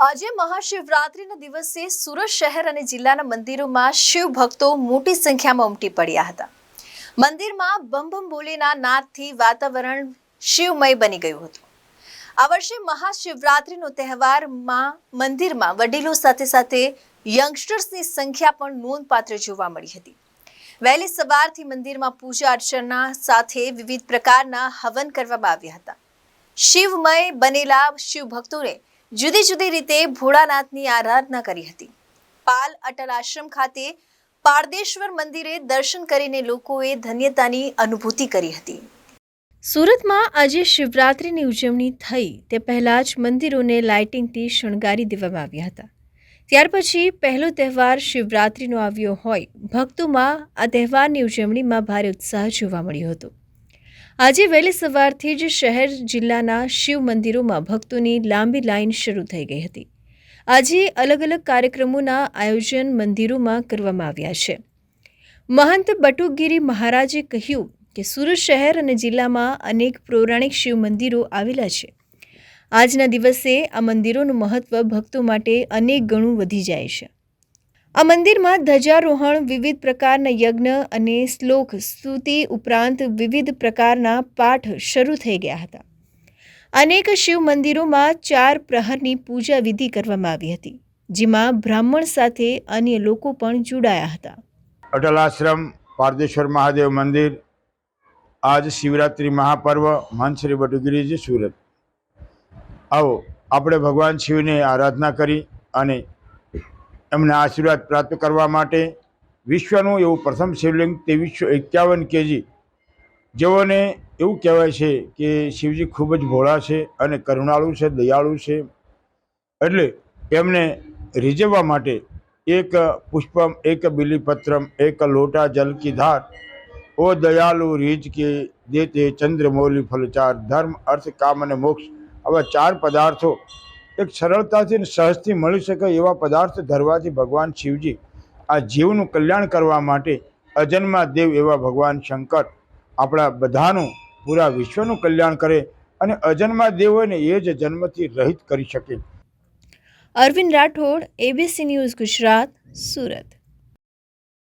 આજે મહાશિવરાત્રિના દિવસે સુરત શહેર અને જિલ્લાના મંદિરોમાં શિવ ભક્તો મોટી સંખ્યામાં ઉમટી પડ્યા હતા. મંદિરમાં બમ બમ બોલેના નાદથી વાતાવરણ શિવમય બની ગયું હતું. આ વર્ષે મહાશિવરાત્રિનો તહેવારમાં મંદિરમાં વડીલો સાથે સાથે યંગસ્ટર્સની સંખ્યા પણ નોંધપાત્ર જોવા મળી હતી. વહેલી સવારથી મંદિરમાં પૂજા અર્ચના સાથે વિવિધ પ્રકારના હવન કરવામાં આવ્યા હતા. શિવમય બનેલા શિવ ભક્તોને જુદી જુદી રીતે ભોળાનાથની આરાધના કરી હતી. પાલ અટલ આશ્રમ ખાતે પારદેશ્વર મંદિરે દર્શન કરીને લોકોએ ધન્યતાની અનુભૂતિ કરી હતી. સુરતમાં આજે શિવરાત્રિની ઉજવણી થઈ તે પહેલાં જ મંદિરોને લાઇટિંગથી શણગારી દેવામાં આવ્યા હતા. ત્યાર પછી પહેલો તહેવાર શિવરાત્રિનો આવ્યો હોય, ભક્તોમાં આ તહેવારની ઉજવણીમાં ભારે ઉત્સાહ જોવા મળ્યો હતો. આજે વહેલી સવારથી જ શહેર જિલ્લાના શિવ મંદિરોમાં ભક્તોની લાંબી લાઈન શરૂ થઈ ગઈ હતી. આજે અલગ અલગ કાર્યક્રમોના આયોજન મંદિરોમાં કરવામાં આવ્યા છે. મહંત બટુકગીરી મહારાજે કહ્યું કે સુરત શહેર અને જિલ્લામાં અનેક પૌરાણિક શિવ મંદિરો આવેલા છે. આજના દિવસે આ મંદિરોનું મહત્વ ભક્તો માટે અનેક ગણું વધી જાય છે. આ મંદિરમાં ધજારોહણ વિવિધ પ્રકારના યજ્ઞ અને શ્લોક સ્તુતિ ઉપરાંત વિવિધ પ્રકારના પાઠ શરૂ થઈ ગયા હતા. અનેક શિવ મંદિરોમાં ચાર પ્રહરની પૂજા વિધિ કરવામાં આવી હતી, જેમાં બ્રાહ્મણ સાથે અન્ય લોકો પણ જોડાયા હતા. અટલ આશ્રમ પારદેશ્વર મહાદેવ મંદિર, આજ શિવરાત્રિ મહાપર્વ, મહંત શ્રી બટુગીરીજી સુરત. આવો, આપણે ભગવાન શિવને આરાધના કરી અને એમના આશીર્વાદ પ્રાપ્ત કરવા માટે વિશ્વનું એવું પ્રથમ શિવલિંગ ત્રેવીસો એકાવન કેજી. જેઓને એવું કહેવાય છે કે શિવજી ખૂબ જ ભોળા છે અને કરુણાળુ છે, દયાળુ છે. એટલે એમને રીઝવવા માટે એક પુષ્પમ, એક બિલીપત્રમ, એક લોટા જલ કી ધાર, ઓ દયાલુ રીજ કે દેતે ચંદ્રમૌલી ફલચાર, ધર્મ, અર્થ, કામ અને મોક્ષ, આવા ચાર પદાર્થો એક સરળતાથી સહજથી મળી શકે એવા પદાર્થ ધરવાથી ભગવાન શિવજી આ જીવનું કલ્યાણ કરવા માટે અજન્મા દેવ એવા ભગવાન શંકર આપણા બધાનું પૂરા વિશ્વનું કલ્યાણ કરે અને અજન્મા દેવ હોય ને એ જ જન્મથી રહિત કરી શકે. Arvind Rathod ABC news Gujarat, Surat.